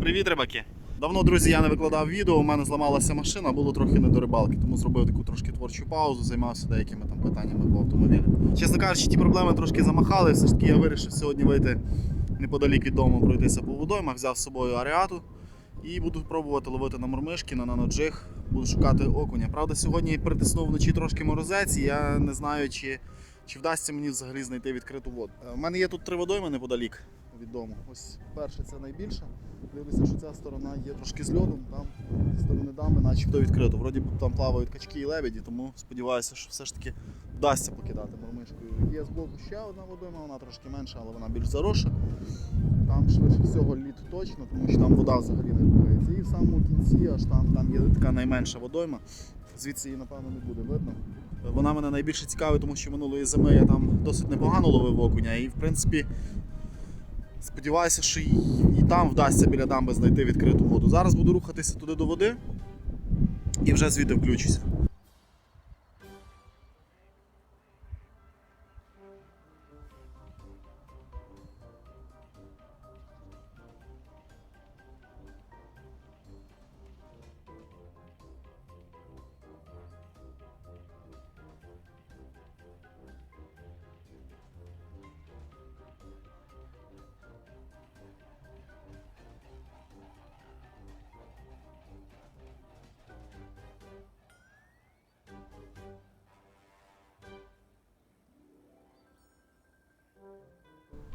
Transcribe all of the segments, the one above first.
Привіт, рибаки! Давно, друзі, я не викладав відео, у мене зламалася машина, було трохи не до рибалки, тому зробив таку трошки творчу паузу, займався деякими там питаннями по автомобілю. Чесно кажучи, ті проблеми трошки замахали, все ж таки я вирішив сьогодні вийти неподалік від дому, пройтися по водоймах, взяв з собою аріату і буду пробувати ловити на мормишки, на наноджиг, буду шукати окуня. Правда, сьогодні притиснув вночі трошки морозець, і я не знаю, чи, чи вдасться мені взагалі знайти відкриту воду. У мене є тут три водойми неподалік від дому. Ось перша це найбільша. Дивлюся, що ця сторона є трошки з льодом, там зі сторони дамби начебто відкрито. Вроді там плавають качки і лебеді, тому сподіваюся, що все ж таки вдасться покидати мормишкою. Є збоку ще одна водойма, вона трошки менша, але вона більш заросша. Там швидше всього лід точно, тому що там вода взагалі не рухається. І в самому кінці, аж там, там є така найменша водойма. Звідси її, напевно, не буде видно. Вона мене найбільше цікавить, тому що минулої зими я там досить непогано ловив окуня. І в принципі Сподіваюся, що і, і там вдасться біля дамби знайти відкриту воду. Зараз буду рухатися туди до води і вже звідти включуся.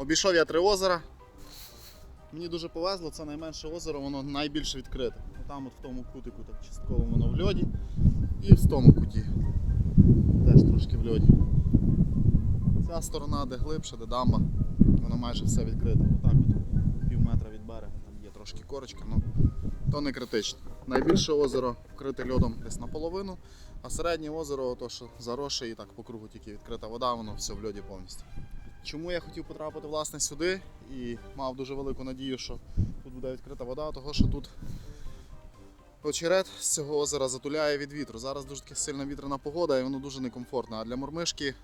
Обійшов я три озера. Мені дуже повезло, це найменше озеро, воно найбільше відкрите. Там от в тому кутику так частково воно в льоді. І в тому куті. Теж трошки в льоді. Ця сторона, де глибше, де дамба, воно майже все відкрите. Отак от пів метра від берега, там є трошки корочка, ну то не критично. Найбільше озеро вкрите льодом десь наполовину, а середнє озеро, то що заросше і так по кругу тільки відкрита вода, воно все в льоді повністю. Чому я хотів потрапити власне сюди і мав дуже велику надію, що тут буде відкрита вода, того що тут очерет з цього озера затуляє від вітру. Зараз дуже таки сильна вітряна погода і воно дуже некомфортно. А для мормишки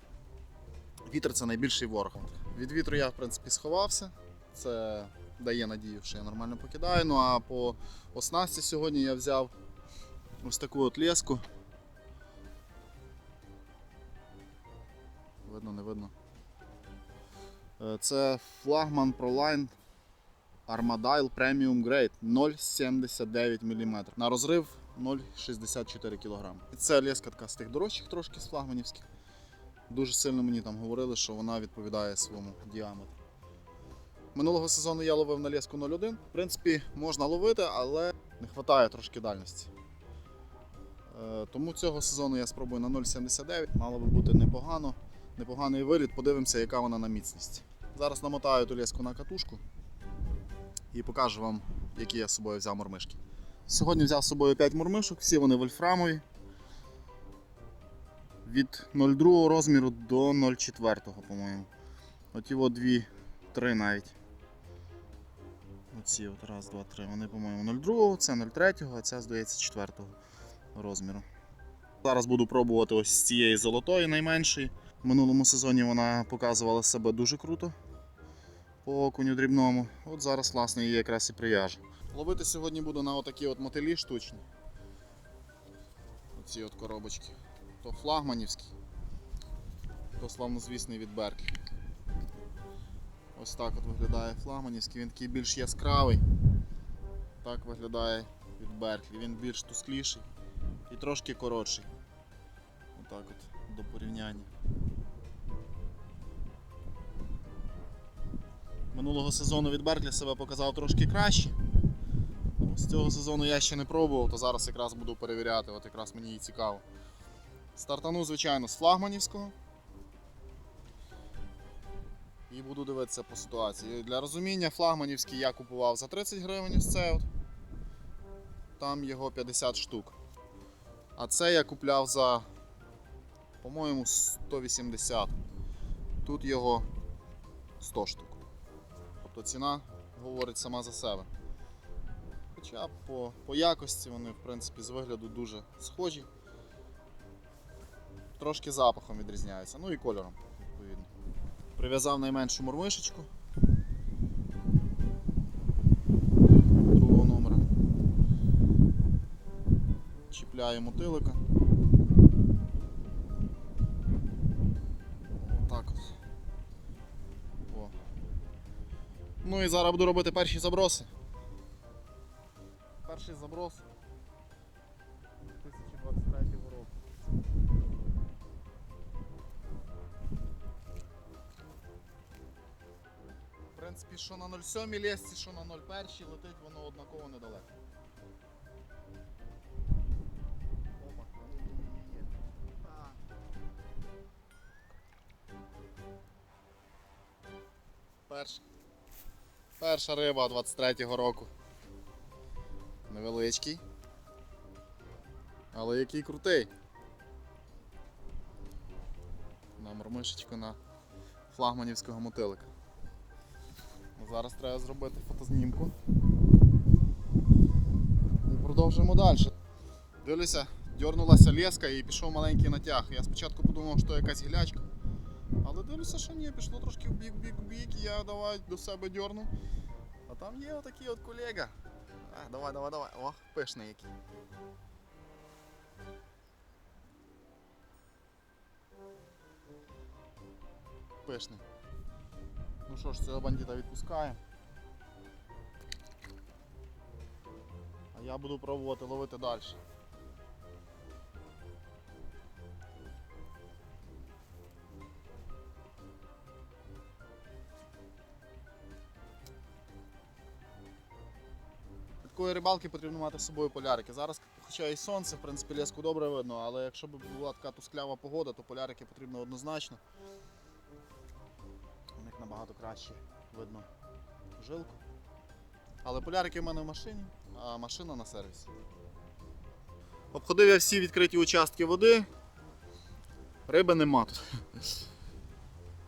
вітер це найбільший ворог. Від вітру я в принципі сховався. Це дає надію, що я нормально покидаю. Ну а по оснасті сьогодні я взяв ось таку от леску. Видно, не видно. Е, Це флагман ProLine Armadile Premium Grade 0,79 мм. На розрив 0,64 кг. Це леска з тих дорожчих трошки з флагманівських. Дуже сильно мені там говорили, що вона відповідає своєму діаметру. Минулого сезону я ловив на леску 0,1. В принципі, можна ловити, але не вистачає трошки дальності. Е, Тому цього сезону я спробую на 0,79. Мало би бути непогано непоганий виліт, подивимося, яка вона на міцність. Зараз намотаю ту леску на катушку і покажу вам, які я з собою взяв мормишки. Сьогодні взяв з собою 5 мормишок, всі вони вольфрамові. Від 0,2 розміру до 0,4, по-моєму. От дві, три навіть. Оці от раз, два, три. Вони, по-моєму, 0,2, це 0,3, а ця, здається, 4 розміру. Зараз буду пробувати ось з цієї золотої найменшої. В минулому сезоні вона показувала себе дуже круто по окуню дрібному. От зараз, власне, її якраз і прив'яжу. Ловити сьогодні буду на отакі от мотилі штучні. Оці от коробочки. То флагманівський, то славнозвісний від Берклі. Ось так от виглядає флагманівський, він такий більш яскравий. Так виглядає від Берклі. Він більш тускліший і трошки коротший. Отак от до порівняння. Минулого сезону від Берклі себе показав трошки краще. З цього сезону я ще не пробував, то зараз якраз буду перевіряти, от якраз мені і цікаво. Стартану, звичайно, з флагманівського. І буду дивитися по ситуації. Для розуміння, флагманівський я купував за 30 гривень ось це от. Там його 50 штук. А це я купляв за, по-моєму, 180. Тут його 100 штук то ціна говорить сама за себе. Хоча по по якості вони в принципі з вигляду дуже схожі, трошки запахом відрізняються, ну і кольором, відповідно. Прив'язав найменшу мормишечку. Другого номера. Чіпляю мотилика. Ну і зараз буду робити перші заброси. Перший заброс 2023 року. В принципі, що на 0,7 лісці, що на 0,1 летить, воно однаково недалеко. Опа. Перша. Риба 23-го року. Невеличкий. Але який крутий. На мормишечку на флагманівського мотилика. Зараз треба зробити фотознімку. І продовжуємо далі. Дивлюся, дьорнулася леска і пішов маленький натяг. Я спочатку подумав, що якась гілячка. Але дивлюся, що ні, пішло трошки в бік-бік-бік, я давай до себе дьорну. А там є отакий от колега. А, давай, давай, давай. О, пишний який. Пишний. Ну що ж, цього бандита відпускаємо. А я буду пробувати ловити далі. Такої рибалки потрібно мати з собою полярики. Зараз, хоча і сонце, в принципі, леску добре видно, але якщо б була така тусклява погода, то полярики потрібно однозначно. У них набагато краще видно жилку. Але полярики в мене в машині, а машина на сервісі. Обходив я всі відкриті участки води. Риби нема тут.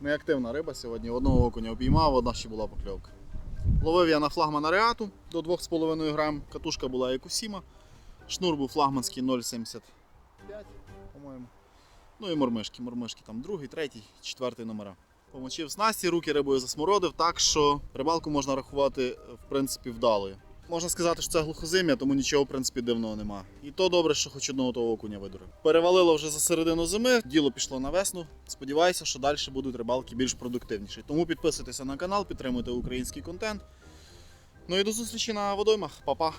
Неактивна риба сьогодні. Одного окуня обіймав, одна ще була покльовка. Ловив я на флагмана Реату до 2,5 грам. Катушка була як усіма. Шнур був флагманський 0,75, по-моєму. Ну і мормишки. Мормишки там другий, третій, четвертий номера. Помочив снасті, руки рибою засмородив, так що рибалку можна рахувати в принципі вдалою. Можна сказати, що це глухозим'я, тому нічого в принципі дивного нема. І то добре, що хоч одного того окуня видурив. Перевалило вже за середину зими, діло пішло на весну. Сподіваюся, що далі будуть рибалки більш продуктивніші. Тому підписуйтеся на канал, підтримуйте український контент. Ну і до зустрічі на водоймах. Па-па!